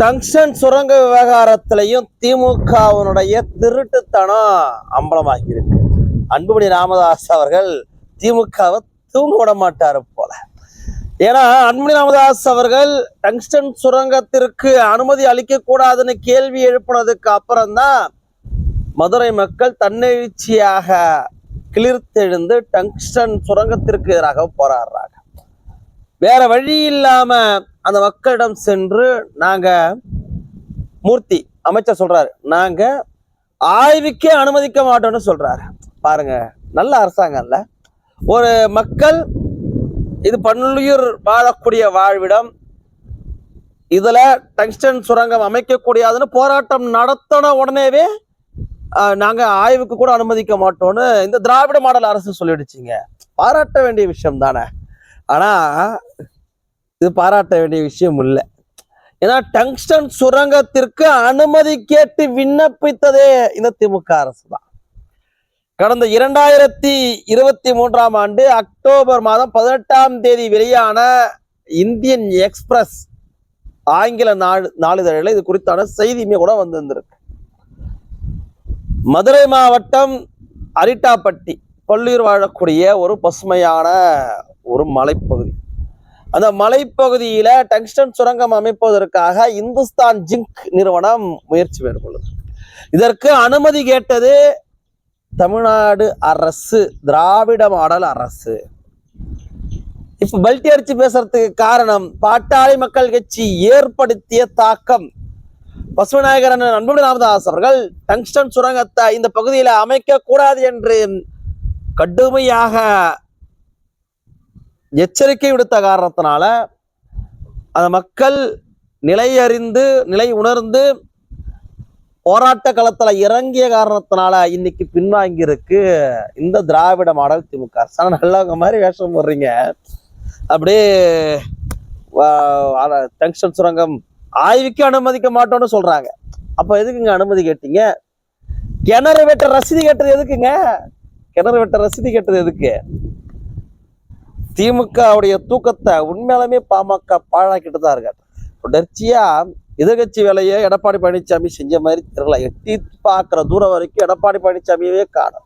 Tungsten சுரங்க விவகாரத்திலையும் திமுகவினுடைய திருட்டுத்தனம் அம்பலமாகி இருக்கு அன்புமணி ராமதாஸ் அவர்கள் திமுகவை தூங்க விட மாட்டாரு போல. ஏன்னா அன்புமணி ராமதாஸ் அவர்கள் டங்ஸ்டன் சுரங்கத்திற்கு அனுமதி அளிக்க கூடாதுன்னு கேள்வி எழுப்பினதுக்கு அப்புறம்தான் மதுரை மக்கள் தன்னெழுச்சியாக கிளிர்த்தெழுந்து டங்ஸ்டன் சுரங்கத்திற்கு எதிராக போராடுறாங்க. வேற வழி இல்லாம அந்த மக்களிடம் சென்று நாங்க மூர்த்தி அமைச்சர் சொல்றாரு. நாங்க ஆய்வுக்கே அனுமதிக்க மாட்டோம்னு சொல்றாரு. பாருங்க நல்ல அரசாங்கம்ல ஒரு மக்கள் இது பன்னுயிர் வாழக்கூடிய வாழ்விடம் இதுல டங்ஸ்டன் சுரங்கம் அமைக்க கூடியாதுன்னு போராட்டம் நடத்தின உடனேவே நாங்க ஆய்வுக்கு கூட அனுமதிக்க மாட்டோம்னு இந்த திராவிட மாடல் அரசு சொல்லிடுச்சிங்க. பாராட்ட வேண்டிய விஷயம் தானே. ஆனால் இது பாராட்ட வேண்டிய விஷயம் இல்லை. ஏன்னா டங்ஸ்டன் சுரங்கத்திற்கு அனுமதி கேட்டு விண்ணப்பித்ததே இந்த திமுக அரசு தான் கடந்த இரண்டாயிரத்தி இருபத்தி மூன்றாம் ஆண்டு அக்டோபர் மாதம் பதினெட்டாம் தேதி வெளியான இந்தியன் எக்ஸ்பிரஸ் ஆங்கில நாள் நாளிதழில் இது குறித்தான செய்தியுமே கூட வந்திருந்திருக்கு. மதுரை மாவட்டம் அரிட்டாப்பட்டி பள்ளியூர் வாழக்கூடிய ஒரு பசுமையான ஒரு மலைப்பகுதி. அந்த மலைப்பகுதியில டங்ஸ்டன் சுரங்கம் அமைப்பதற்காக இந்துஸ்தான் ஜிங்க் நிறுவனம் முயற்சி மேற்கொள்ளுது. இதற்கு அனுமதி கேட்டது தமிழ்நாடு அரசு திராவிட மாடல் அரசு. இப்ப பல்டி அடிச்சு பேசுறதுக்கு காரணம் பாட்டாளி மக்கள் கட்சி ஏற்படுத்திய தாக்கம். பசுமநாயகர் அண்ணன் அன்புமணி ராமதாஸ் அவர்கள் டங்ஸ்டன் சுரங்கத்தை இந்த பகுதியில அமைக்க கூடாது என்று கடுமையாக எச்சரிக்கை விடுத்த காரணத்தினால அந்த மக்கள் நிலை அறிந்து நிலை உணர்ந்து போராட்ட களத்தில் இறங்கிய காரணத்தினால இன்னைக்கு பின்வாங்கி இருக்கு இந்த திராவிட மாடல் திமுக அரசு. நல்லவங்க மாதிரி வேஷம் போடுறீங்க. அப்படியே ஜங்ஷன் சுரங்கம் ஆய்வுக்கு அனுமதிக்க மாட்டோம்னு சொல்றாங்க. அப்ப எதுக்குங்க அனுமதி கேட்டீங்க? கிணறு வெட்ட ரசீது கேட்டது எதுக்குங்க? கிணறு வெட்ட ரசீது கேட்டது எதுக்கு? திமுகவுடைய தூக்கத்தை உண்மையாலுமே பாமக பாழாக்கிட்டு தான் இருக்காரு தொடர்ச்சியா எதிர்கட்சி வேலையை எடப்பாடி பழனிசாமி செஞ்ச மாதிரி தெரியல. எட்டி பார்க்குற தூரம் வரைக்கும் எடப்பாடி பழனிசாமியவே காணும்.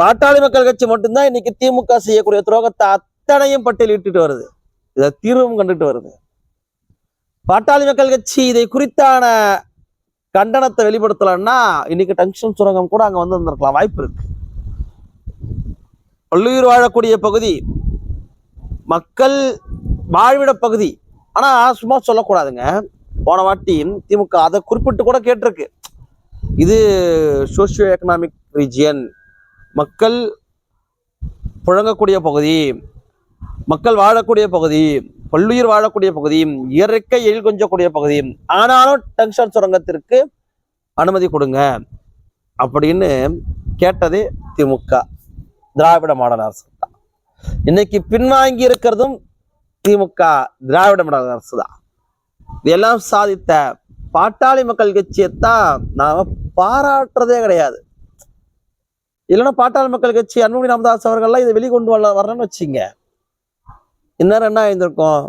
பாட்டாளி மக்கள் கட்சி மட்டும்தான் இன்னைக்கு திமுக செய்யக்கூடிய துரோகத்தை அத்தனையும் பட்டியலிட்டு வருது. இதை தீர்வும் கண்டுட்டு வருது. பாட்டாளி மக்கள் கட்சி இதை குறித்தான கண்டனத்தை வெளிப்படுத்தலைன்னா இன்னைக்கு டங்ஷன் சுரங்கம் கூட அங்க வந்து வந்திருக்கலாம் வாய்ப்பு இருக்கு. பள்ளியூர் வாழக்கூடிய பகுதி மக்கள் வாழ்விட பகுதி. ஆனால் சும்மா சொல்லக்கூடாதுங்க. போன வாட்டி திமுக அதை குறிப்பிட்டு கூட கேட்டிருக்கு. இது சோசியோ எக்கனாமிக் ரீஜியன் மக்கள் புழங்கக்கூடிய பகுதி மக்கள் வாழக்கூடிய பகுதி பல்லுயிர் வாழக்கூடிய பகுதி இயற்கை எழில் கொஞ்சக்கூடிய பகுதி. ஆனாலும் டங்ஷன் சுரங்கத்திற்கு அனுமதி கொடுங்க அப்படின்னு கேட்டதே திமுக திராவிட மாடல் அரசு தான். இன்னைக்கு பின்வாங்கி இருக்கிறதும் திமுக திராவிட மாடல் அரசு தான் இதெல்லாம் சாதித்த பாட்டாளி மக்கள் கட்சியைத்தான் நாம பாராட்டுறதே கிடையாது. இல்லைன்னா பாட்டாளி மக்கள் கட்சி அன்புமணி ராமதாஸ் அவர்கள்லாம் இதை வெளிக்கொண்டு வர வரணும்னு வச்சுங்க. இந்நேரம் என்ன ஆயிருந்திருக்கும்?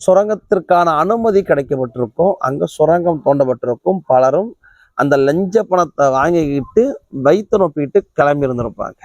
சுரங்கத்திற்கான அனுமதி கிடைக்கப்பட்டிருக்கும். அங்க சுரங்கம் தோண்டப்பட்டிருக்கும். பலரும் அந்த லஞ்ச பணத்தை வாங்கிக்கிட்டு வைத்து நொப்பிட்டு கிளம்பி இருந்திருப்பாங்க